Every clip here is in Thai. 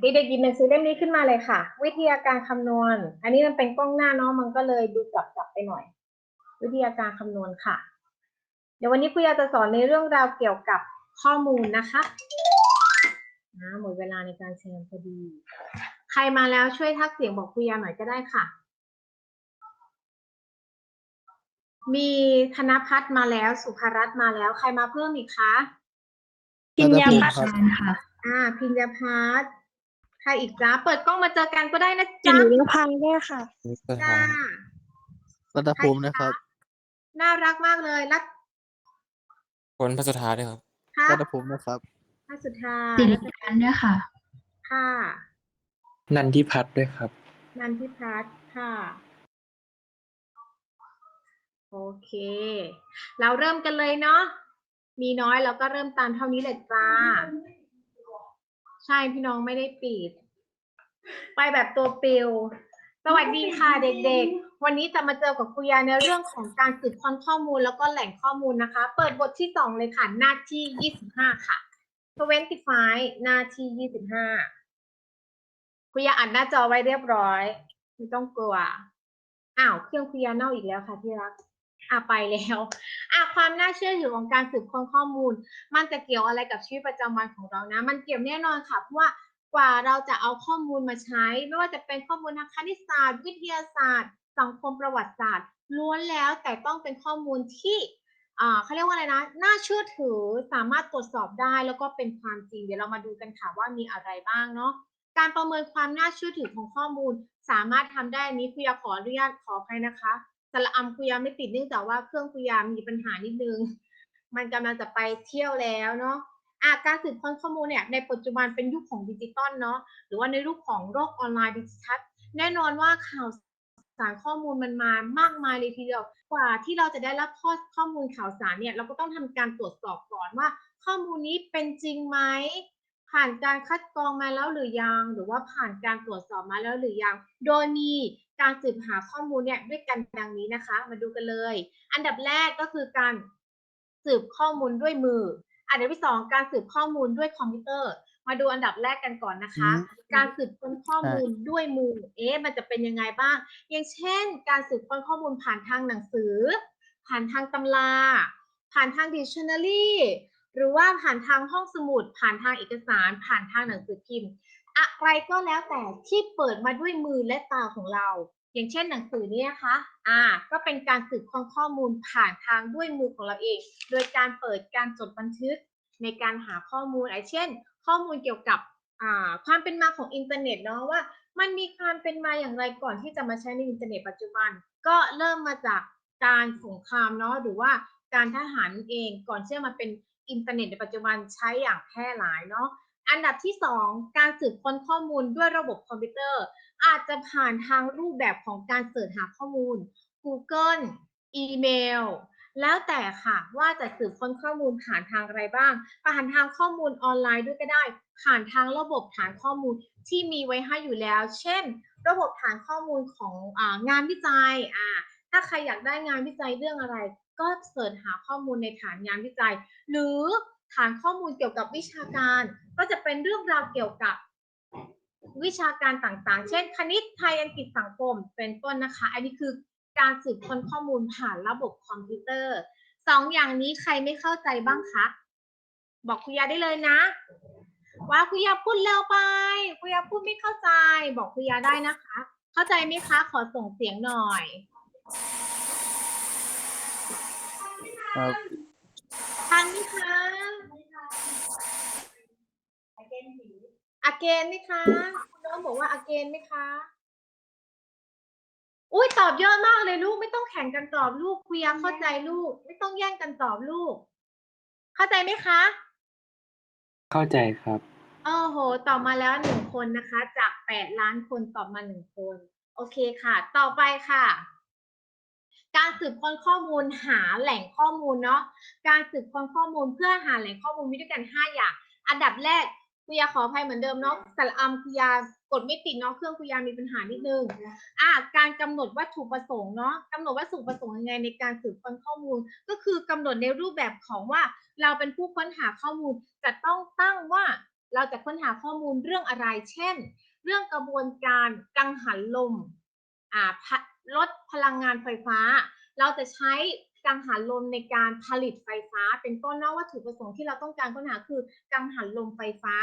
เด็กๆหยิบหนังสือเล่มนี้ขึ้นมาเลยค่ะ วิทยาการคำนวณ อันนี้มันเป็นกล้องหน้าเนาะมันก็เลยดูกลับกลับไปหน่อย วิทยาการคำนวณค่ะ เดี๋ยววันนี้ครูยาจะสอนในเรื่องราวเกี่ยวกับข้อมูลนะคะนะหมดเวลาในการแชร์พอดี ใครมาแล้วช่วยทักเสียงบอกครูยาหน่อยก็ได้ค่ะ มีธนพัฒน์มาแล้วสุภรัตน์มาแล้ว ใครมาเพิ่มอีกคะพิญญาพัฒน์ค่ะ อ่าพิญญาพัฒน์ใค รอีกจ้าเปิดกล้องมาเจอกันก็ได้นะจิจ๊ะ๋วพังด้วยค่ะจ้ารัตภูมินะครับ น่ารักมากเลยรักคนพระสุธาด้วยครับค่ะรัตภูมินะครับท่าสุดท้าสิยริพันธ์ด้วยค่ะ ค่ะ นันทิพัฒน์ด้วยครับ นันทิพัฒน์ค่ะโอเค เราเริ่มกันเลยเนาะ มีน้อยเราก็เริ่มตามเท่านี้เลยจ้า ใช่พี่น้องไม่ได้ปิด ไปแบบตัวปิว สวัสดีค่ะเด็กๆ วันนี้จะมาเจอกับครูยาในเรื่องของการสืบค้นข้อมูลแล้วก็แหล่งข้อมูลนะคะ เปิดบทที่สองเลยค่ะ หน้าที่ยี่สิบห้าค่ะ25หน้าที่ยี่สิบห้าครูยาอ่านหน้าจอไว้เรียบร้อย ไม่ต้องกลัว อ้าว เครื่องครูยาเน่าอีกแล้วค่ะที่รัก อะไปแล้วอะความน่าเชื่อถือของการสืบค้นข้อมูล มันจะเกี่ยวอะไรกับชีวิตประจำวันของเรานะ มันเกี่ยวแน่นอนค่ะ เพราะว่ากว่าเราจะเอาข้อมูลมาใช้ ไม่ว่าจะเป็นข้อมูลทางคณิตศาสตร์ วิทยาศาสตร์ สังคมประวัติศาสตร์ ล้วนแล้วแต่ต้องเป็นข้อมูลที่อ่าเขาเรียกว่าอะไรนะ น่าเชื่อถือสามารถตรวจสอบได้แล้วก็เป็นความจริง เดี๋ยวเรามาดูกันค่ะว่ามีอะไรบ้างเนาะ การประเมินความน่าเชื่อถือของข้อมูล สามารถทำได้นี้คุยขออนุญาตขออภัยนะคะ สระอำคุยาไม่ติดเนื่องจากว่าเครื่องคุยามีปัญหานิดนึง มันกำลังจะไปเที่ยวแล้วเนาะอะการสืบค้นข้อมูลเนี่ยในปัจจุบันเป็นยุคของดิจิตอลเนาะหรือว่าในยุคของโลกออนไลน์ดิจิทัลแน่นอนว่าข่าวสารข้อมูลมันมามากมายเลยทีเดียวกว่าที่เราจะได้รับข้อข้อมูลข่าวสารเนี่ยเราก็ต้องทำการตรวจสอบก่อนว่า ข้อมูลนี้เป็นจริงไหม ผ่านการคัดกรองมาแล้วหรือยัง หรือว่าผ่านการตรวจสอบมาแล้วหรือยัง โดยมีการสืบหาข้อมูลเนี่ยด้วยกันดังนี้นะคะ มาดูกันเลย อันดับแรกก็คือการสืบข้อมูลด้วยมือ อันดับที่สองการสืบข้อมูลด้วยคอมพิวเตอร์ มาดูอันดับแรกกันก่อนนะคะ การสืบค้นข้อมูลด้วยมือ เอ๊ะมันจะเป็นยังไงบ้าง อย่างเช่น การสืบค้นข้อมูลผ่านทางหนังสือ ผ่านทางตำรา ผ่านทางดิกชันนารี หรือว่าผ่านทางห้องสมุด ผ่านทางเอกสาร ผ่านทางหนังสือพิมพ์ อะไรก็แล้วแต่ที่เปิดมาด้วยมือและตาของเรา อย่างเช่นหนังสือนี้นะคะ อ่า ก็เป็นการสืบค้นข้อมูลผ่านทางด้วยมือของเราเอง โดยการเปิดการจดบันทึกในการหาข้อมูลไอ้เช่น ข้อมูลเกี่ยวกับอ่าความเป็นมาของอินเทอร์เน็ตเนาะว่า มันมีความเป็นมาอย่างไรก่อนที่จะมาใช้ในอินเทอร์เน็ตปัจจุบัน ก็เริ่มมาจากการสงครามเนาะหรือว่าการทหารเองก่อนที่จะมาเป็น อินเทอร์เน็ตในปัจจุบันใช้อย่างแพร่หลายเนาะอันดับที่สองการสืบค้นข้อมูลด้วยระบบคอมพิวเตอร์ อาจจะผ่านทางรูปแบบของการเสิร์ชหาข้อมูล Google อีเมล แล้วแต่ค่ะว่าจะสืบค้นข้อมูลผ่านทางอะไรบ้าง ผ่านทางข้อมูลออนไลน์ด้วยก็ได้ ผ่านทางระบบฐานข้อมูลที่มีไว้ให้อยู่แล้ว เช่น ระบบฐานข้อมูลของอางานวิจัยอ่าถ้าใครอยากได้งานวิจัยเรื่องอะไร ก็เสิร์ชหาข้อมูลในฐานงานวิจัย หรือฐานข้อมูลเกี่ยวกับวิชาการ ก็จะเป็นเรื่องราวเกี่ยวกับวิชาการต่างๆ เช่น คณิตไทยอังกฤษสังคม เป็นต้นนะคะ อันนี้คือการสืบค้นข้อมูลผ่านระบบคอมพิวเตอร์สองอย่างนี้ใครไม่เข้าใจบ้างคะ บอกคุยาได้เลยนะ ว่าคุยาพูดเร็วไปคุยาพูดไม่เข้าใจ บอกคุยาได้นะคะ เข้าใจไหมคะ ขอส่งเสียงหน่อย ครับทันไหมคะอาเกนไหมคะคุณน้องบอกว่าอาเกนไหมคะ อุ้ยตอบเยอะมากเลยลูก ไม่ต้องแข่งกันตอบลูกคุยาเข้าใจลูก ไม่ต้องแย่งกันตอบลูก เข้าใจไหมคะ เข้าใจครับโอ้โห ตอบมาแล้วหนึ่งคนนะคะ จากแปดล้านคนตอบมาหนึ่งคน โอเคค่ะ ต่อไปค่ะ การสืบค้นข้อมูลหาแหล่งข้อมูลเนาะการสืบค้นข้อมูลเพื่อหาแหล่งข้อมูลมีด้วยกันห้าอย่าง อันดับแรกคุยาขออภัยเหมือนเดิมเนาะสรอัมคุยากดไม่ติดเนาะเครื่องคุยามีปัญหานิดนึงอะการกำหนดวัตถุประสงค์เนาะกำหนดวัตถุประสงค์ยังไงในการสืบค้นข้อมูล ก็คือกำหนดในรูปแบบของว่าเราเป็นผู้ค้นหาข้อมูลจะต้องตั้งว่าเราจะค้นหาข้อมูลเรื่องอะไร เช่น เรื่องกระบวนการกังหันลมอ่า ลดพลังงานไฟฟ้า เราจะใช้กังหันลมในการผลิตไฟฟ้า เป็นต้นนะวัตถุประสงค์ที่เราต้องการค้นหาคือกังหันลมไฟฟ้า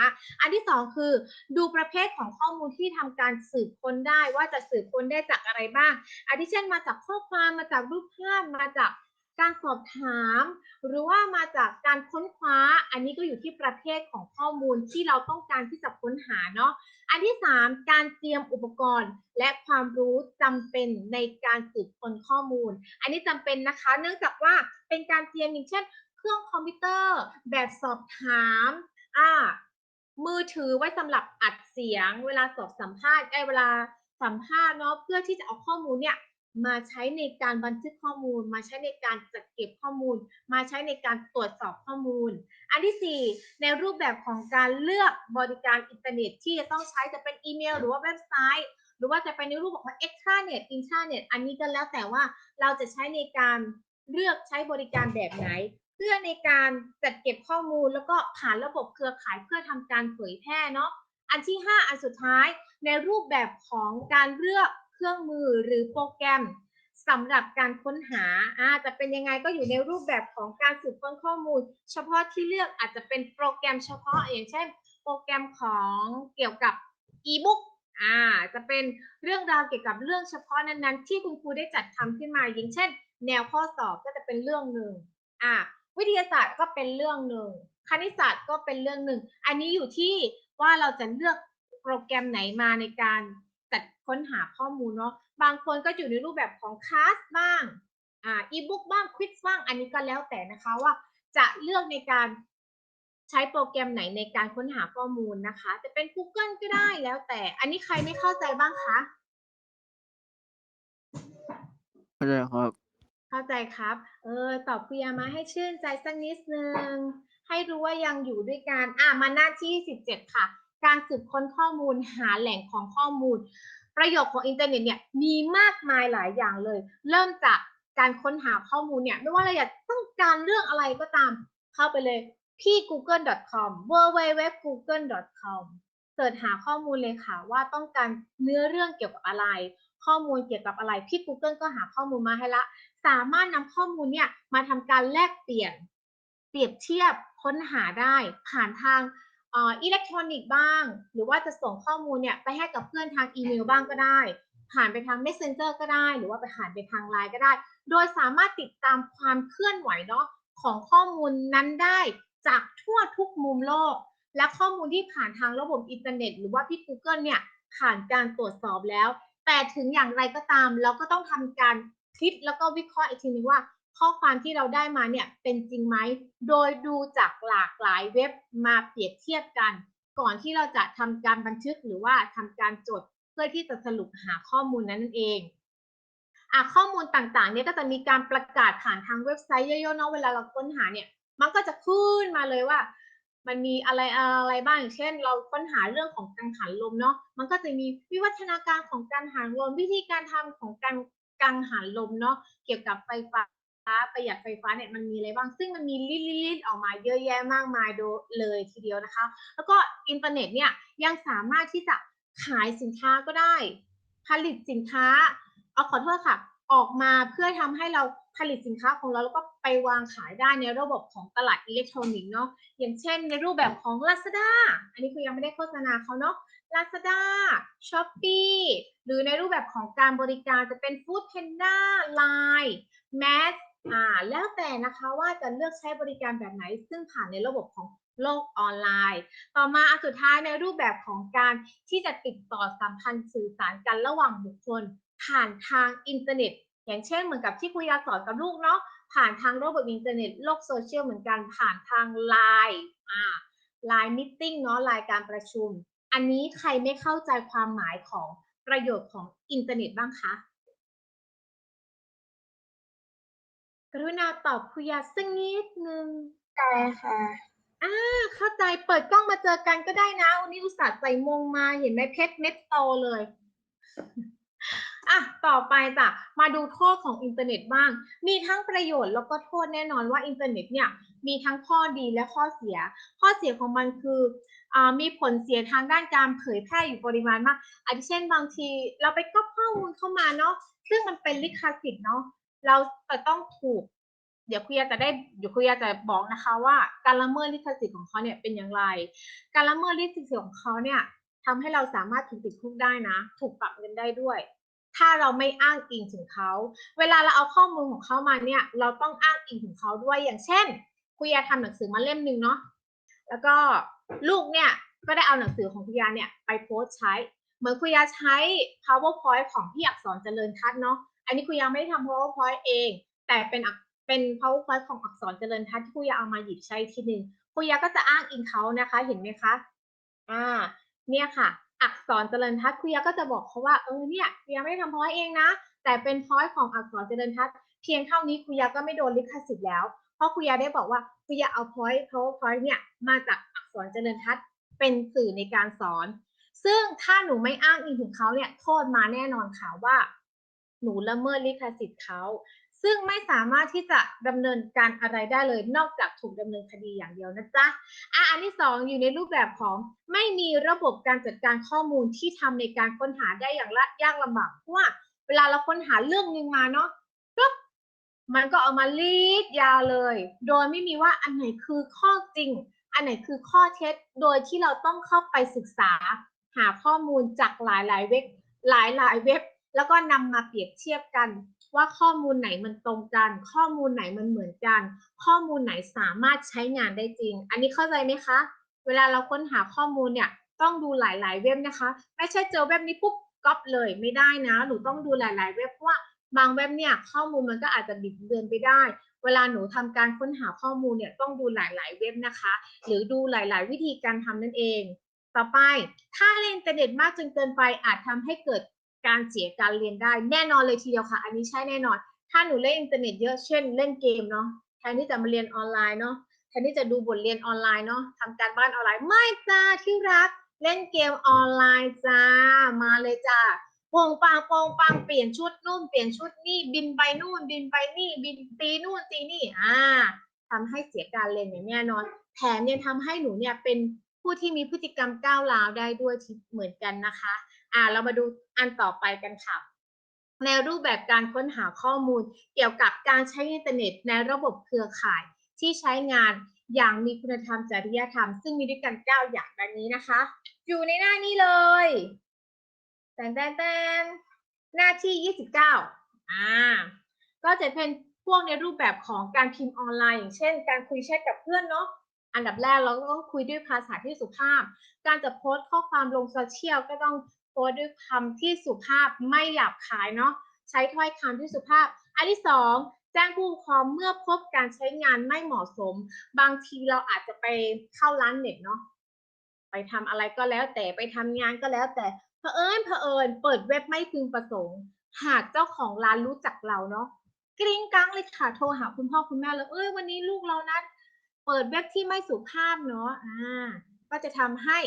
อันที่สองคือ ดูประเภทของข้อมูลที่ทำการสืบค้นได้ว่าจะสืบค้นได้จากอะไรบ้างอาทิเช่นมาจากข้อความมาจากรูปภาพมาจาก การสอบถาม หรือว่ามาจากการค้นคว้า อันนี้ก็อยู่ที่ประเภทของข้อมูลที่เราต้องการที่จะค้นหาเนาะ อันที่ 3 การเตรียมอุปกรณ์ และความรู้จำเป็นในการสืบค้นข้อมูล อันนี้จำเป็นนะคะ เนื่องจากว่าเป็นการเตรียมอย่างเช่น เครื่องคอมพิวเตอร์ แบบสอบถามอ่ามือถือไว้สำหรับอัดเสียง เวลาสอบสัมภาษณ์ไอ้เวลาสัมภาษณ์เนาะเพื่อที่จะเอาข้อมูลเนี่ย มาใช้ในการบันทึกข้อมูล มาใช้ในการจัดเก็บข้อมูล มาใช้ในการตรวจสอบข้อมูล อันที่ 4 ในรูปแบบของการเลือกบริการอินเทอร์เน็ต ที่จะต้องใช้จะเป็นอีเมล หรือว่าเว็บไซต์ หรือว่าจะเป็นในรูปของ extranet intranet อันนี้ก็แล้วแต่ว่าเราจะใช้ในการเลือกใช้บริการแบบไหน เพื่อในการจัดเก็บข้อมูล แล้วก็ผ่านระบบเครือข่ายเพื่อทำการเผยแพร่เนาะอันที่ 5 อันสุดท้ายในรูปแบบของการเลือก เครื่องมือหรือโปรแกรมสำหรับการค้นหาอ่าจะเป็นยังไงก็อยู่ในรูปแบบของการสืบค้นข้อมูล เฉพาะที่เลือกอาจจะเป็นโปรแกรมเฉพาะอย่างเช่น โปรแกรมของเกี่ยวกับอีบุ๊กอ่าจะเป็นเรื่องราวเกี่ยวกับเรื่องเฉพาะนั้นๆ ที่คุณครูได้จัดทำขึ้นมาอย่างเช่น แนวข้อสอบก็จะเป็นเรื่องหนึ่งอ่าวิทยาศาสตร์ก็เป็นเรื่องหนึ่งคณิตศาสตร์ก็เป็นเรื่องหนึ่ง อันนี้อยู่ที่ว่าเราจะเลือกโปรแกรมไหนมาในการ ค้นหาข้อมูลเนาะบางคนก็อยู่ในรูปแบบของคลาสบ้างอ่าอีบุ๊กบ้างควิสบ้างอันนี้ก็แล้วแต่นะคะว่าจะเลือกในการใช้โปรแกรมไหนในการค้นหาข้อมูลนะคะ จะเป็น Google ก็ได้แล้วแต่ อันนี้ใครไม่เข้าใจบ้างคะ เข้าใจครับ เข้าใจครับ เออ ตอบคุยามาให้ชื่นใจสักนิดนึง ให้รู้ว่ายังอยู่ด้วยกัน อะ มาหน้าที่ 17 ค่ะ การสืบค้นข้อมูลหาแหล่งของข้อมูล ประโยชน์ของอินเทอร์เน็ตเนี่ยมีมากมายหลายอย่างเลย เริ่มจากการค้นหาข้อมูลเนี่ยไม่ว่าเราอยากต้องการเรื่องอะไรก็ตามเข้าไปเลยที่ google.com www.google.com เสิร์ชหาข้อมูลเลยค่ะว่าต้องการเนื้อเรื่องเกี่ยวกับอะไร ข้อมูลเกี่ยวกับอะไรพี่ Google ก็หาข้อมูลมาให้ละ สามารถนำข้อมูลเนี่ยมาทำการแลกเปลี่ยน เปรียบเทียบค้นหาได้ผ่านทาง อ่อิเล็กทรอนิกส์บ้าง หรือว่าจะส่งข้อมูลเนี่ยไปให้กับเพื่อนทางอีเมลบ้างก็ได้ ผ่านไปทาง Messenger ก็ได้ หรือว่าไปผ่านไปทางไลน์ก็ได้ โดยสามารถติดตามความเคลื่อนไหวเนาะของข้อมูลนั้นได้จากทั่วทุกมุมโลก และข้อมูลที่ผ่านทางระบบอินเทอร์เน็ต หรือว่าพี่ Google เนี่ยผ่านการตรวจสอบแล้ว แต่ถึงอย่างไรก็ตามเราก็ต้องทำการคิดแล้วก็วิเคราะห์อีกทีนึงว่า ข้อความที่เราได้มาเนี่ยเป็นจริงไหม โดยดูจากหลากหลายเว็บมาเปรียบเทียบกัน ก่อนที่เราจะทำการบันทึกหรือว่าทำการจดเพื่อที่จะสรุปหาข้อมูลนั้นนั่นเองอะข้อมูลต่างๆ เนี่ยก็จะมีการประกาศผ่านทางเว็บไซต์เยอะๆเนาะเวลาเราค้นหาเนี่ยมันก็จะขึ้นมาเลยว่า มันมีอะไรอะไรบ้างอย่างเช่น เราค้นหาเรื่องของกังหันลมเนาะมันก็จะมีวิวัฒนาการของการหันลม วิธีการทำของการกังหันลมเนาะเกี่ยวกับไฟฟ้า ประหยัดไฟฟ้าเนี่ยมันมีอะไรบ้าง ซึ่งมันมีลิสต์ๆออกมาเยอะแยะมากมายโดเลยทีเดียวนะคะ แล้วก็อินเทอร์เน็ตเนี่ยยังสามารถที่จะขายสินค้าก็ได้ ผลิตสินค้า เอาขอโทษค่ะ ออกมาเพื่อทำให้เราผลิตสินค้าของเราแล้วก็ไปวางขายได้ในระบบของตลาดอิเล็กทรอนิกส์เนาะ อย่างเช่นในรูปแบบของ Lazada อันนี้คือยังไม่ได้โฆษณาเขาเนาะ Lazada Shopee หรือในรูปแบบของการบริการจะเป็น Food Panda Line Mass อ่าแล้วแต่นะคะว่าจะเลือกใช้บริการแบบไหนซึ่งผ่านในระบบของโลกออนไลน์ ต่อมาอันสุดท้ายในรูปแบบของการที่จะติดต่อสัมพันธ์สื่อสารกันระหว่างบุคคล ผ่านทางอินเทอร์เน็ต อย่างเช่นเหมือนกับที่คุยาสอนกับลูกเนาะผ่านทางระบบอินเทอร์เน็ตโลกโซเชียลเหมือนกันผ่านทางไลน์อ่าไลน์มิทติ้งเนาะไลน์การประชุม อันนี้ใครไม่เข้าใจความหมายของประโยชน์ของอินเทอร์เน็ตบ้างคะ รุณาตอบคุยาสักนิดนึงใช่ค่ะอ่าเข้าใจเปิดกล้องมาเจอกันก็ได้นะวันนี้อุตส่าห์ใส่มงมาเห็นไหมเพชรเม็ดโตเลยอะต่อไปจ้ะมาดูโทษของอินเทอร์เน็ตบ้าง มีทั้งประโยชน์แล้วก็โทษแน่นอนว่าอินเทอร์เน็ตเนี่ยมีทั้งข้อดีและข้อเสีย ข้อเสียของมันคืออ่ามีผลเสียทางด้านการเผยแพร่อยู่ปริมาณมากอาทิเช่นบางทีเราไปก๊อปข้อมูลเข้ามาเนาะซึ่งมันเป็นลิขสิทธิ์เนาะ เราจะต้องถูก เดี๋ยวคุยาจะได้เดี๋ยวคุยาจะบอกนะคะว่าการละเมิดลิขสิทธิ์ของเขาเนี่ยเป็นอย่างไร การละเมิดลิขสิทธิ์ของเขาเนี่ยทำให้เราสามารถถูกติดคุกได้นะ ถูกปรับเงินได้ด้วย ถ้าเราไม่อ้างอิงถึงเขา เวลาเราเอาข้อมูลของเขามาเนี่ย เราต้องอ้างอิงถึงเขาด้วยอย่างเช่นคุยาทำหนังสือมาเล่มหนึ่งเนาะแล้วก็ลูกเนี่ยก็ได้เอาหนังสือของคุยาเนี่ยไปโพสต์ใช้ เหมือนคุยาใช้ powerpoint ของพี่อักษรเจริญทัศน์เนาะ อันนี้คุยาไม่ได้ทำ powerpoint เอง แต่เป็นอักเป็น powerpoint ของอักษรเจริญทัศน์ที่คุยาเอามาหยิบใช้ทีหนึ่งคุยาก็จะอ้างอิงเขานะคะ เห็นไหมคะ อ่า เนี่ยค่ะ อักษรเจริญทัศน์คุยาก็จะบอกเขาว่าเออเนี่ยคุยาไม่ได้ทำพอยเองนะ แต่เป็นพอยของอักษรเจริญทัศน์เพียงเท่านี้คุยาก็ไม่โดนลิขสิทธิ์แล้ว เพราะคุยาได้บอกว่าคุยาเอาพอย powerpoint เนี่ยมาจากอักษรเจริญทัศน์เป็นสื่อในการสอน ซึ่งถ้าหนูไม่อ้างอิงถึงเขาเนี่ยโทษมาแน่นอนค่ะว่า หนูละเมิดลิขสิทธิ์เขาซึ่งไม่สามารถที่จะดำเนินการอะไรได้เลย นอกจากถูกดำเนินคดีอย่างเดียวนะจ๊ะอะอันที่สองอยู่ในรูปแบบของไม่มีระบบการจัดการข้อมูลที่ทำในการค้นหาได้อย่างละยากลำบากเพราะว่าเวลาเราค้นหาเรื่องหนึ่งมาเนาะปุ๊บมันก็เอามาลีดยาวเลย โดยไม่มีว่าอันไหนคือข้อจริง อันไหนคือข้อเท็จ โดยที่เราต้องเข้าไปศึกษา หาข้อมูลจากหลายๆเว็บหลายๆเว็บ แล้วก็นำมาเปรียบเทียบกันว่าข้อมูลไหนมันตรงกัน ข้อมูลไหนมันเหมือนกัน ข้อมูลไหนสามารถใช้งานได้จริง อันนี้เข้าใจไหมคะ เวลาเราค้นหาข้อมูลเนี่ยต้องดูหลายๆ เว็บนะคะ ไม่ใช่เจอเว็บนี้ปุ๊บก๊อปเลยไม่ได้นะหนูต้องดูหลาย ๆ เว็บเพราะว่าบางเว็บเนี่ยข้อมูลมันก็อาจจะบิดเบือนไปได้ เวลาหนูทำการค้นหาข้อมูลเนี่ยต้องดูหลาย ๆ เว็บนะคะ หรือดูหลาย ๆ วิธีการทำนั่นเอง ต่อไป ถ้าเล่นอินเทอร์เน็ตมากจนเกินไปอาจทำให้เกิด การเสียการเรียนได้แน่นอนเลยทีเดียวค่ะ อันนี้ใช่แน่นอน ถ้าหนูเล่นอินเทอร์เน็ตเยอะเช่นเล่นเกมเนาะแทนที่จะมาเรียนออนไลน์เนาะแทนที่จะดูบทเรียนออนไลน์เนาะทำการบ้านออนไลน์ไม่จ้าที่รัก เล่นเกมออนไลน์จ้ามาเลยจ้าโปงปังโปงปังเปลี่ยนชุดนู่นเปลี่ยนชุดนี่บินไปนู่นบินไปนี่บินตีนู่นตีนี่อ่าทำให้เสียการเรียนอย่างแน่นอน แถมยังทำให้หนูเนี่ยเป็นผู้ที่มีพฤติกรรมก้าวร้าวได้ด้วยเหมือนกันนะคะ อ่าเรามาดูอันต่อไปกันค่ะ ในรูปแบบการค้นหาข้อมูล เกี่ยวกับการใช้อินเทอร์เน็ตในระบบเครือข่ายที่ใช้งานอย่างมีคุณธรรมจริยธรรม ซึ่งมีด้วยกัน 9 อย่างดังนี้นะคะ อยู่ในหน้านี้เลยแตนแตนแตนหน้าที่ 29อ่าก็จะเป็นพวกในรูปแบบของการพิมพ์ออนไลน์ อย่างเช่น การคุยแชทกับเพื่อนเนาะอันดับแรกเราก็ต้องคุยด้วยภาษาที่สุภาพ การจะโพสต์ข้อความลงโซเชียลก็ต้อง โพสด้วยคำที่สุภาพไม่หยาบคายเนาะใช้ถ้อยคำที่สุภาพ อันที่สองแจ้งผู้ปกครองเมื่อพบการใช้งานไม่เหมาะสม บางทีเราอาจจะไปเข้าร้านเน็ตเนาะไปทำอะไรก็แล้วแต่ไปทำงานก็แล้วแต่เผอิญเผอิญเปิดเว็บไม่พึงประสงค์ หากเจ้าของร้านรู้จักเราเนาะกริ้งกังเลยค่ะโทรหาคุณพ่อคุณแม่เลยเอ้ยวันนี้ลูกเรานะเปิดเว็บที่ไม่สุภาพเนาะอ่าก็จะทำให้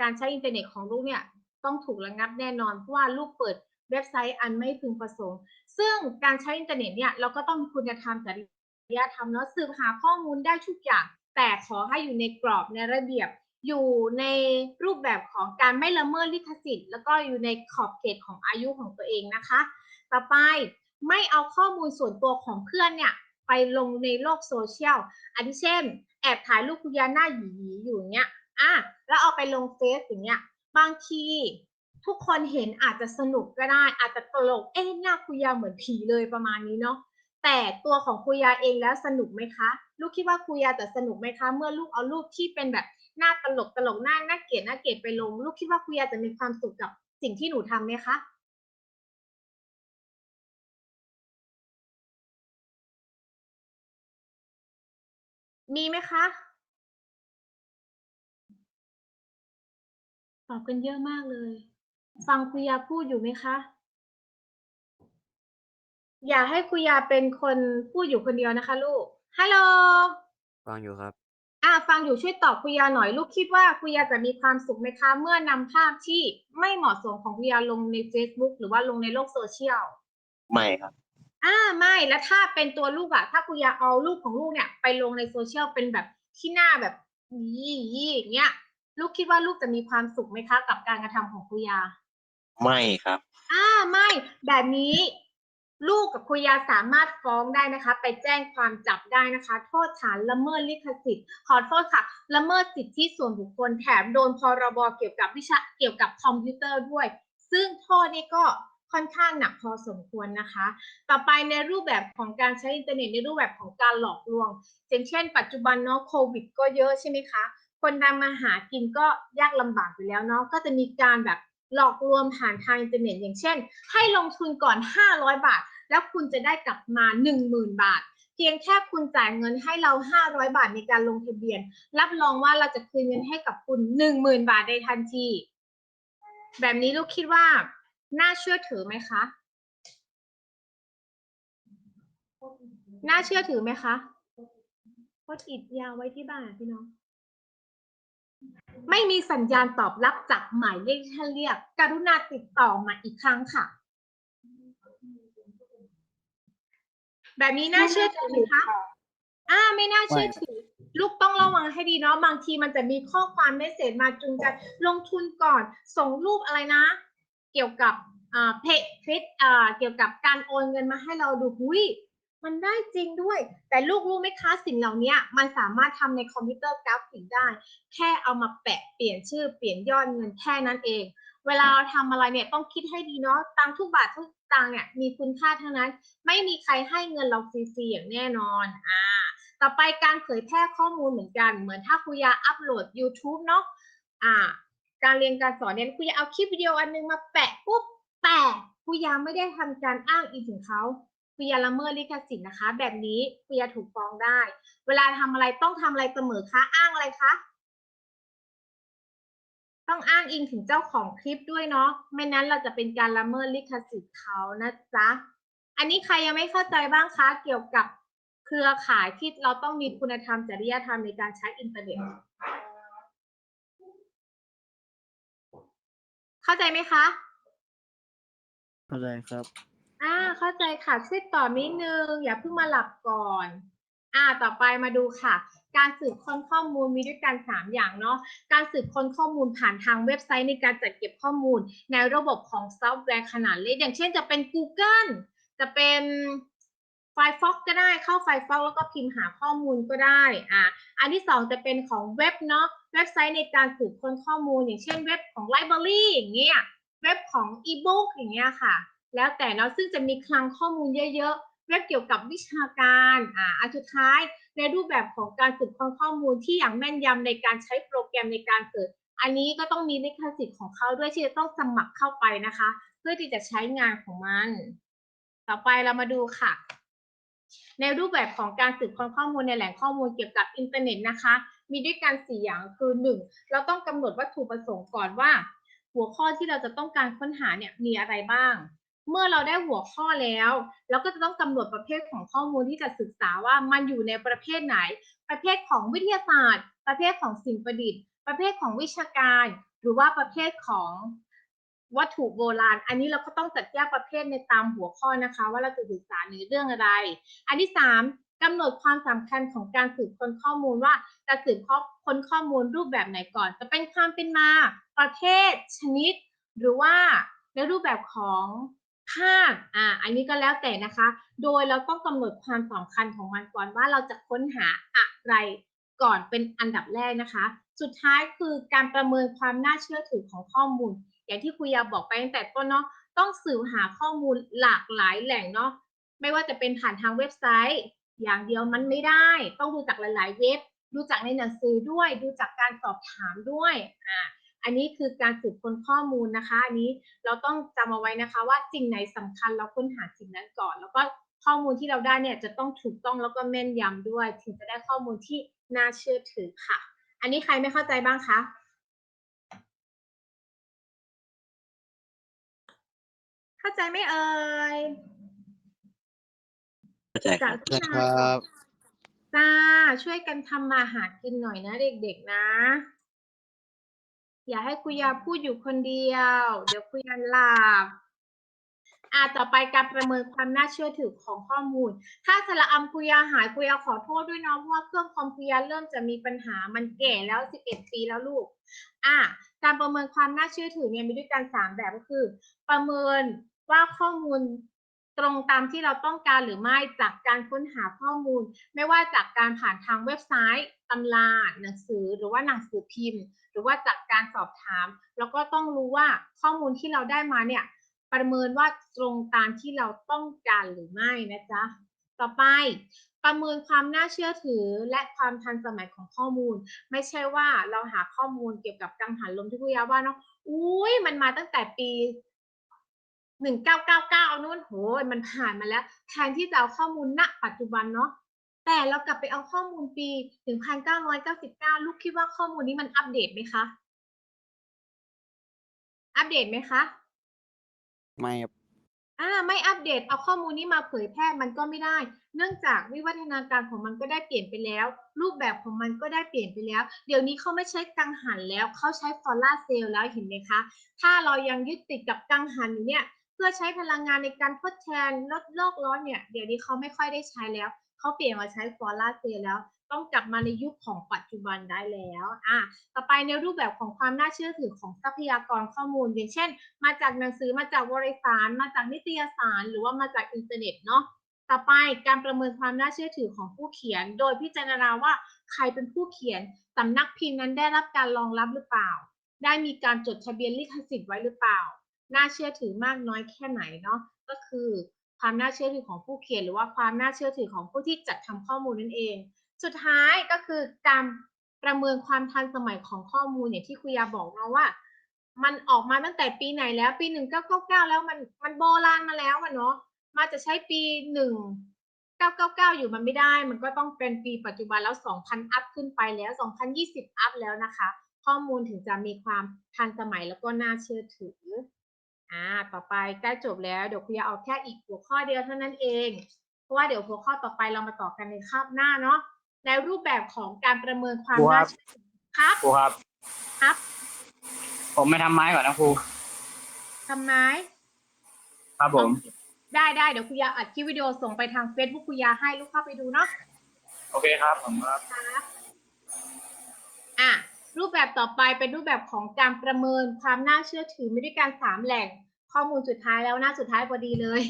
การใช้อินเทอร์เน็ตของลูกเนี่ย ต้องถูกระงับแน่นอน เพราะว่าลูกเปิดเว็บไซต์อันไม่พึงประสงค์ ซึ่งการใช้อินเทอร์เน็ตเนี่ยเราก็ต้องมีคุณธรรมจริยธรรมเนาะสืบหาข้อมูลได้ทุกอย่าง แต่ขอให้อยู่ในกรอบในระเบียบ อยู่ในรูปแบบของการไม่ละเมิดลิขสิทธิ์ แล้วก็อยู่ในขอบเขตของอายุของตัวเองนะคะ ต่อไปไม่เอาข้อมูลส่วนตัวของเพื่อนเนี่ยไปลงในโลกโซเชียลอันเช่น แอบถ่ายรูปคุณยาหน้าหยีๆอยู่อย่เงี้ยอะแล้วเอาไปลงเฟซอย่างเงี้ย บางทีทุกคนเห็นอาจจะสนุกก็ได้ อาจจะตลกเอ๊ะหน้าคุยาเหมือนผีเลยประมาณนี้เนาะแต่ตัวของคุยาเองแล้วสนุกไหมคะ ลูกคิดว่าคุยาจะสนุกไหมคะ เมื่อลูกเอารูปที่เป็นแบบหน้าตลกตลกหน้าน่าเกลียดน่าเกลียดไปลง ลูกคิดว่าคุยาจะมีความสุขกับสิ่งที่หนูทำไหมคะมีไหมคะ ตอบกันเยอะมากเลย ฟังคุยาพูดอยู่ไหมคะ อย่าให้คุยาเป็นคนพูดอยู่คนเดียวนะคะ ลูก ฮัลโหล ฟังอยู่ครับ อ่าฟังอยู่ช่วยตอบคุยาหน่อยลูกคิดว่าคุยาจะมีความสุขไหมคะ เมื่อนำภาพที่ไม่เหมาะสมของคุยาลงใน Facebook หรือว่าลงในโลกโซเชียล ไม่ครับ อ่าไม่แล้วถ้าเป็นตัวลูกอะถ้าคุยาเอารูปของลูกเนี่ย ไปลงในโซเชียลเป็นแบบที่หน้าแบบยี่ยี่อย่างเงี้ย ลูกคิดว่าลูกจะมีความสุขไหมคะ กับการกระทำของคุยา ไม่ครับ อ่าไม่ แบบนี้ ลูกกับคุยาสามารถฟ้องได้นะคะ ไปแจ้งความจับได้นะคะ โทษฐานละเมิดลิขสิทธิ์ขอโทษค่ะ ละเมิดสิทธิส่วนบุคคลแถมโดนพรบเกี่ยวกับวิชาเกี่ยวกับคอมพิวเตอร์ด้วย ซึ่งโทษนี่ก็ค่อนข้างหนักพอสมควรนะคะ ต่อไปในรูปแบบของการใช้อินเทอร์เน็ตในรูปแบบของการหลอกลวงอย่างเช่น ปัจจุบันเนาะโควิด ก็เยอะใช่ไหมคะ คนทำมาหากินก็ยากลำบากอยู่แล้วเนาะก็จะมีการแบบหลอกลวงผ่านทางอินเทอร์เน็ตอย่างเช่น ให้ลงทุนก่อน 500 บาท แล้วคุณจะได้กลับมา 10,000 บาท เพียงแค่คุณจ่ายเงินให้เรา 500 บาทในการลงทะเบียน รับรองว่าเราจะคืนเงินให้กับคุณ 10,000 บาทในทันที แบบนี้ลูกคิดว่า น่าเชื่อถือไหมคะน่าเชื่อถือไหมคะโคตรอิดยาวไว้ที่บ้านพี่น้อง ไม่มีสัญญาณตอบรับจากหมายเลขที่ท่านเรียก กรุณาติดต่อมาอีกครั้งค่ะ แบบนี้น่าเชื่อถือไหมคะ อ่า ไม่น่าเชื่อถือ ลูกต้องระวังให้ดีเนาะ บางทีมันจะมีข้อความเมสเซจมาจูงใจลงทุนก่อน ส่งรูปอะไรนะ เกี่ยวกับอ่าเพจคลิปอ่าเกี่ยวกับการโอนเงินมาให้เราดูหุย มันได้จริงด้วย แต่ลูกรู้ไหมคะสิ่งเหล่านี้มันสามารถทำในคอมพิวเตอร์กราฟิกได้ แค่เอามาแปะเปลี่ยนชื่อเปลี่ยนยอดเงินแค่นั้นเอง เวลาเราทำอะไรเนี่ยต้องคิดให้ดีเนาะตังทุกบาททุกตังเนี่ยมีคุณค่าทั้งนั้น ไม่มีใครให้เงินเราฟรีๆอย่างแน่นอนอ่าต่อไปการเผยแพร่ข้อมูลเหมือนกัน เหมือนถ้าครูยาอัปโหลด YouTube เนาะอ่า การเรียนการสอนเนี่ยครูยาเอาคลิปวิดีโออันนึงมาแปะปุ๊บแต่ครูยาไม่ได้ทำการอ้างอิงถึงเขา ครูยละเมิดลิขสิทธิ์นะคะ แบบนี้ครูยถูกฟ้องได้ เวลาทำอะไรต้องทำอะไรเสมอคะอ้างอะไรคะต้องอ้างอิงถึงเจ้าของคลิปด้วยเนาะไม่นั้นเราจะเป็นการละเมิดลิขสิทธิ์เขานะจ๊ะอันนี้ใครยังไม่เข้าใจบ้างคะเกี่ยวกับเครือข่ายที่เราต้องมีคุณธรรมจริยธรรมในการใช้อินเทอร์เน็ต เข้าใจไหมคะ เข้าใจครับ อ่า เข้าใจค่ะช่วยตอนิดนึง อย่าเพิ่งมาหลับก่อน อ่า ต่อไปมาดูค่ะ การสืบค้นข้อมูลมีด้วยกันสามอย่างเนาะ การสืบค้นข้อมูลผ่านทางเว็บไซต์ในการจัดเก็บข้อมูล ในระบบของซอฟต์แวร์ขนาดเล็ก อย่างเช่นจะเป็น Google จะเป็น Firefox ก็ได้เข้า Firefox แล้วก็พิมพ์หาข้อมูลก็ได้ อ่า อันที่สองจะเป็นของเว็บเนาะ เว็บไซต์ในการสืบค้นข้อมูล อย่างเช่นเว็บของ Library อย่างเงี้ย เว็บของ e-book อย่างเงี้ยค่ะ แล้วแต่เนาะซึ่งจะมีคลังข้อมูลเยอะๆเว็บเกี่ยวกับวิชาการอ่าอันสุดท้ายในรูปแบบของการสืบค้นข้อมูลที่อย่างแม่นยำในการใช้โปรแกรมในการเสิร์ชอันนี้ก็ต้องมีลิขสิทธิ์ของเขาด้วยที่จะต้องสมัครเข้าไปนะคะ เพื่อที่จะใช้งานของมัน ต่อไปเรามาดูค่ะ ในรูปแบบของการสืบค้นข้อมูลในแหล่งข้อมูลเกี่ยวกับอินเทอร์เน็ตนะคะ มีด้วยกันสี่อย่างคือหนึ่งเราต้องกำหนดวัตถุประสงค์ก่อนว่า หัวข้อที่เราจะต้องการค้นหาเนี่ยมีอะไรบ้าง เมื่อเราได้หัวข้อแล้ว เราก็จะต้องกำหนดประเภทของข้อมูลที่จะศึกษาว่ามันอยู่ในประเภทไหน ประเภทของวิทยาศาสตร์ ประเภทของสิ่งประดิษฐ์ ประเภทของวิชาการ หรือว่าประเภทของวัตถุโบราณ อันนี้เราก็ต้องจัดแยกประเภทในตามหัวข้อนะคะ ว่าเราจะศึกษาในเรื่องอะไร อันที่สามกำหนดความสำคัญของการสืบค้นข้อมูลว่าจะสืบค้นข้อมูลรูปแบบไหนก่อน จะเป็นความเป็นมา ประเภทชนิด หรือว่าในรูปแบบของ ภาคอ่าอันนี้ก็แล้วแต่นะคะ โดยเราต้องกำหนดความสำคัญของมันก่อนว่าเราจะค้นหาอะไรก่อนเป็นอันดับแรกนะคะ สุดท้ายคือการประเมินความน่าเชื่อถือของข้อมูล อย่างที่ครูยาบอกไปตั้งแต่ต้นเนาะต้องสืบหาข้อมูลหลากหลายแหล่งเนาะไม่ว่าจะเป็นผ่านทางเว็บไซต์ อย่างเดียวมันไม่ได้ ต้องดูจากหลาย ๆ เว็บ ดูจากในหนังสือด้วย ดูจากการสอบถามด้วยอ่า อันนี้คือการสืบค้นข้อมูลนะคะ อันนี้เราต้องจำเอาไว้นะคะ ว่าสิ่งไหนสำคัญเราค้นหาสิ่งนั้นก่อน แล้วก็ข้อมูลที่เราได้เนี่ยจะต้องถูกต้องแล้วก็แม่นยำด้วย ถึงจะได้ข้อมูลที่น่าเชื่อถือค่ะ อันนี้ใครไม่เข้าใจบ้างคะเข้าใจไหมเอ่ยเข้าใจคจารักบที่ครับจจ้าช่วยกันทำมาหากินหน่อยนะเด็กๆนะ อย่าให้คุยาพูดอยู่คนเดียว เดี๋ยวคุยาหลับอ่าต่อไปการประเมินความน่าเชื่อถือของข้อมูล ถ้าสระอัมคุยาหายคุยาขอโทษด้วยเนาะเพราะว่าเครื่องคอมคุยาเริ่มจะมีปัญหามันแก่แล้ว 11 ปีแล้วลูก อ่าการประเมินความน่าเชื่อถือเนี่ยมีด้วยกันสามแบบก็คือ ประเมินว่าข้อมูล ตรงตามที่เราต้องการหรือไม่จากการค้นหาข้อมูล ไม่ว่าจากการผ่านทางเว็บไซต์ตำราหนังสือหรือว่าหนังสือพิมพ์ หรือว่าจากการสอบถาม แล้วก็ต้องรู้ว่าข้อมูลที่เราได้มาเนี่ยประเมินว่าตรงตามที่เราต้องการหรือไม่นะจ๊ะต่อไปประเมินความน่าเชื่อถือและความทันสมัยของข้อมูล ไม่ใช่ว่าเราหาข้อมูลเกี่ยวกับกังหันลมที่คุยาว่าเนาะอุ้ยมันมาตั้งแต่ปี หนึ่งเก้าเก้าเก้านู่นโหยมันผ่านมาแล้ว แทนที่จะเอาข้อมูลณ ปัจจุบันเนาะแต่เรากลับไปเอาข้อมูลปีหนึ่งพันเก้าร้อยเก้าสิบเก้าลูกคิดว่าข้อมูลนี้มันอัปเดตไหมคะ อัปเดตไหมคะ ไม่ครับอ่าไม่อัปเดตเอาข้อมูลนี้มาเผยแพร่มันก็ไม่ได้ เนื่องจากวิวัฒนาการของมันก็ได้เปลี่ยนไปแล้ว รูปแบบของมันก็ได้เปลี่ยนไปแล้ว เดี๋ยวนี้เขาไม่ใช้กังหันแล้วเขาใช้ฟอลาร์เซลล์แล้วเห็นไหมคะ ถ้าเรายังยึดติดกับกังหันอยู่เนี่ย เพื่อใช้พลังงานในการทดแทนลดโลกร้อนเนี่ย เดี๋ยวนี้เขาไม่ค่อยได้ใช้แล้ว เขาเปลี่ยนมาใช้ฟอลาร์เซแล้ว ต้องกลับมาในยุคของปัจจุบันได้แล้วอะต่อไปในรูปแบบของความน่าเชื่อถือของทรัพยากรข้อมูล อย่างเช่น มาจากหนังสือมาจากวารสาร มาจากนิตยสาร หรือว่ามาจากอินเทอร์เน็ตเนาะต่อไปการประเมินความน่าเชื่อถือของผู้เขียน โดยพิจารณาว่าใครเป็นผู้เขียนสำนักพิมพ์นั้นได้รับการรองรับหรือเปล่า ได้มีการจดทะเบียนลิขสิทธิ์ไว้หรือเปล่า น่าเชื่อถือมากน้อยแค่ไหนเนาะก็คือความน่าเชื่อถือของผู้เขียน หรือว่าความน่าเชื่อถือของผู้ที่จัดทำข้อมูลนั่นเอง สุดท้ายก็คือการประเมินความทันสมัยของข้อมูลอย่างที่คุยาบอกเนาะว่า มันออกมาตั้งแต่ปีไหนแล้วปีหนึ่งเก้าเก้าเก้าแล้วมันมันโบราณมาแล้วอะเนาะมาจะใช้ปีหนึ่งเก้าเก้าเก้าอยู่มันไม่ได้ มันก็ต้องเป็นปีปัจจุบันแล้วสองพันอัพขึ้นไปแล้วสองพันยี่สิบอัพแล้วนะคะ ข้อมูลถึงจะมีความทันสมัยแล้วก็น่าเชื่อถือ อ่าต่อไปใกล้จบแล้วเดี๋ยวคุยาเอาแค่อีกหัวข้อเดียวเท่านั้นเอง เพราะว่าเดี๋ยวหัวข้อต่อไปเรามาต่อกันในคาบหน้าเนาะในรูปแบบของการประเมินความครูครัน่าบเชื่อถือครับครูครับ ครับ ผมไม่ทำไม้ก่อนนะครูทำไม ครับผม ได้ได้เดี๋ยวคุยาอัดคลิปวิดีโอส่งไปทาง Facebook คุยาให้ลูกเข้าไปดูเนาะโอเคครับผมครับ ครับอะรูปแบบต่อไปเป็นรูปแบบของการประเมินความน่าเชื่อถือมีด้วยกันสามแหล่ง ข้อมูลสุดท้ายแล้วหน้าสุดท้ายพอดีเลย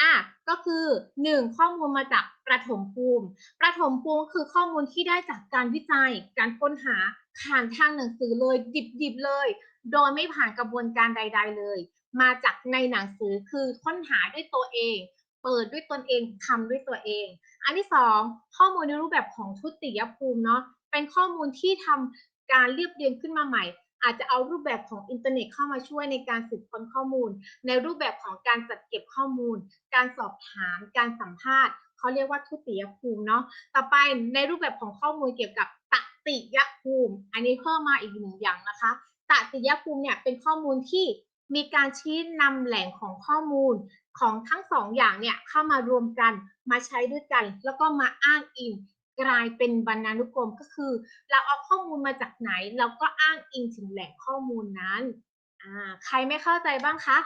อะ ก็คือหนึ่งข้อมูลมาจากประถมภูมิ ประถมภูมิคือข้อมูลที่ได้จากการวิจัย การค้นหาผ่านทางหนังสือเลย ดิบๆเลย โดยไม่ผ่านกระบวนการใด ๆ เลย มาจากในหนังสือคือค้นหาด้วยตัวเอง เปิดด้วยตนเองทำด้วยตัวเอง อันที่สองข้อมูลในรูปแบบของทุติยภูมิเนาะ เป็นข้อมูลที่ทำการเรียบเรียงขึ้นมาใหม่ อาจจะเอารูปแบบของอินเทอร์เน็ตเข้ามาช่วยในการสืบค้นข้อมูล ในรูปแบบของการจัดเก็บข้อมูล การสอบถาม การสัมภาษณ์เขาเรียกว่าทุติยภูมิเนาะต่อไปในรูปแบบของข้อมูลเกี่ยวกับตติยภูมิ อันนี้เพิ่มมาอีกหนึ่งอย่างนะคะตติยภูมิเนี่ยเป็นข้อมูลที่มีการชี้นำแหล่งของข้อมูลของทั้งสองอย่างเนี่ยเข้ามารวมกันมาใช้ด้วยกัน แล้วก็มาอ้างอิง กลายเป็นบรรณานุกรมก็คือ เราเอาข้อมูลมาจากไหน เราก็อ้างอิงถึงแหล่งข้อมูลนั้นอ่าใครไม่เข้าใจบ้างคะ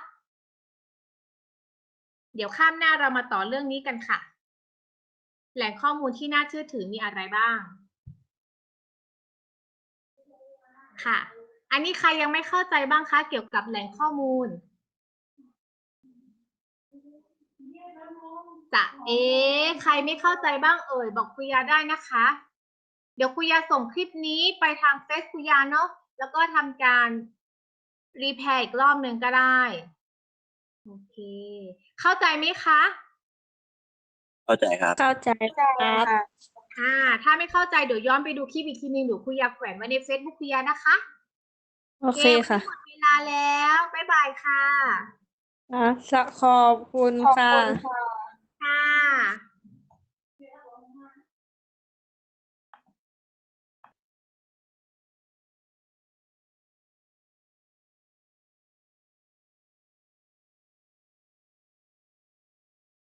เดี๋ยวข้ามหน้าเรามาต่อเรื่องนี้กันค่ะ แหล่งข้อมูลที่น่าเชื่อถือมีอะไรบ้าง ค่ะ อันนี้ใครยังไม่เข้าใจบ้างคะเกี่ยวกับแหล่งข้อมูล จะเอ๊ะใครไม่เข้าใจบ้างเอ่ย บอกคุยาได้นะคะ เดี๋ยวคุยาส่งคลิปนี้ไปทางเฟซคุยาเนาะแล้วก็ทำการรีแพร์อีกรอบหนึ่งก็ได้ โอเค เข้าใจไหมคะ เข้าใจครับ เข้าใจครับอ่าถ้าไม่เข้าใจเดี๋ยวย้อนไปดูคลิปอีกทีนึงเดี๋ยวคุยาแขวนไว้ในเฟซบุ๊กคุยานะคะ โอเคค่ะหมดเวลาแล้ว บ๊ายบายค่ะ อะขอบคุณค่ะ ค่ะ